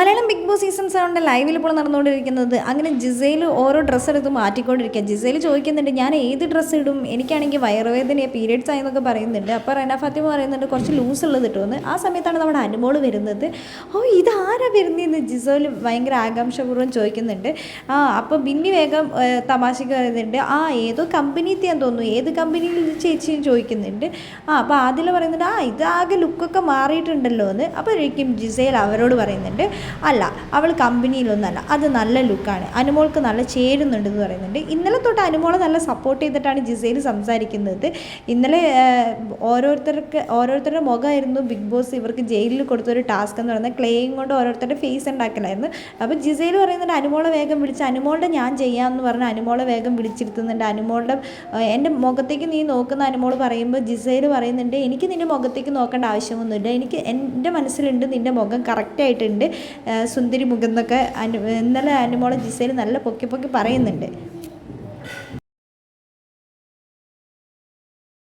Malayalam Big Boss season സെവന്റെ ലൈവിൽ ഇപ്പോൾ നടന്നുകൊണ്ടിരിക്കുന്നത്. അങ്ങനെ ജിസയിൽ ഓരോ ഡ്രസ്സ് എടുത്ത് മാറ്റിക്കൊണ്ടിരിക്കുക ജിസയിൽ ചോദിക്കുന്നുണ്ട് ഞാൻ ഏത് ഡ്രസ്സ് ഇടും? എനിക്കാണെങ്കിൽ വയറുവേദന പീരിയഡ്സ് ആയെന്നൊക്കെ പറയുന്നുണ്ട്. അപ്പോൾ റെന ഫാത്തിമ പറയുന്നുണ്ട് കുറച്ച് ലൂസ് ഉള്ളത് ഇട്ടുമെന്ന് ആ സമയത്താണ് നമ്മുടെ അനുമോൾ വരുന്നത്. ഓ ഇതാരാ വരുന്നതെന്ന് ജിസോയിൽ ഭയങ്കര ആകാംക്ഷപൂർവം ചോദിക്കുന്നുണ്ട്. ആ അപ്പോൾ ബിന്നി വേഗം തമാശയ്ക്ക് പറയുന്നുണ്ട് ആ ഏതോ കമ്പനിത്തെയാന്ന് തോന്നുന്നു. ഏത് കമ്പനിയിൽ ചേച്ചിയും ചോദിക്കുന്നുണ്ട്. ആ അപ്പോൾ ആദ്യം പറയുന്നുണ്ട് ആ ഇതാകെ ലുക്കൊക്കെ മാറിയിട്ടുണ്ടല്ലോ എന്ന്. അപ്പോഴേക്കും ജിസയിൽ അവരോട് പറയുന്നുണ്ട്. അല്ല അവൾ കമ്പനിയിലൊന്നല്ല. അത് നല്ല ലുക്കാണ്. അനുമോൾക്ക് നല്ല ചേരുന്നുണ്ടെന്ന് പറയുന്നുണ്ട്. ഇന്നലെ തൊട്ട് അനുമോളെ നല്ല സപ്പോർട്ട് ചെയ്തിട്ടാണ് ജിസേൽ സംസാരിക്കുന്നത്. ഇന്നലെ ഓരോരുത്തർക്ക് ഓരോരുത്തരുടെ മുഖമായിരുന്നു ബിഗ് ബോസ് ഇവർക്ക് ജയിലിൽ കൊടുത്തൊരു ടാസ്ക് എന്ന് പറയുന്നത്. ക്ലേയും കൊണ്ട് ഓരോരുത്തരുടെ ഫേസ് ഉണ്ടാക്കലായിരുന്നു. അപ്പോൾ ജിസേൽ പറയുന്നുണ്ട് അനുമോളെ വേഗം വിളിച്ച് അനുമോളുടെ ഞാൻ ചെയ്യാമെന്ന് പറഞ്ഞ് അനുമോളെ വേഗം വിളിച്ചിരുത്തുന്നുണ്ട്. അനുമോളുടെ എന്റെ മുഖത്തേക്ക് നീ നോക്കുന്ന അനുമോൾ പറയുമ്പോൾ ജിസേൽ പറയുന്നുണ്ട് എനിക്ക് നിന്റെ മുഖത്തേക്ക് നോക്കേണ്ട ആവശ്യമൊന്നുമില്ല. എനിക്ക് എന്റെ മനസ്സിലുണ്ട് നിന്റെ മുഖം കറക്റ്റായിട്ടുണ്ട് സുന്ദരി മുഖം എന്നൊക്കെ അനു ഇന്നലെ അനുമോളം ജിസയിൽ നല്ല പൊക്കി പൊക്കി പറയുന്നുണ്ട്.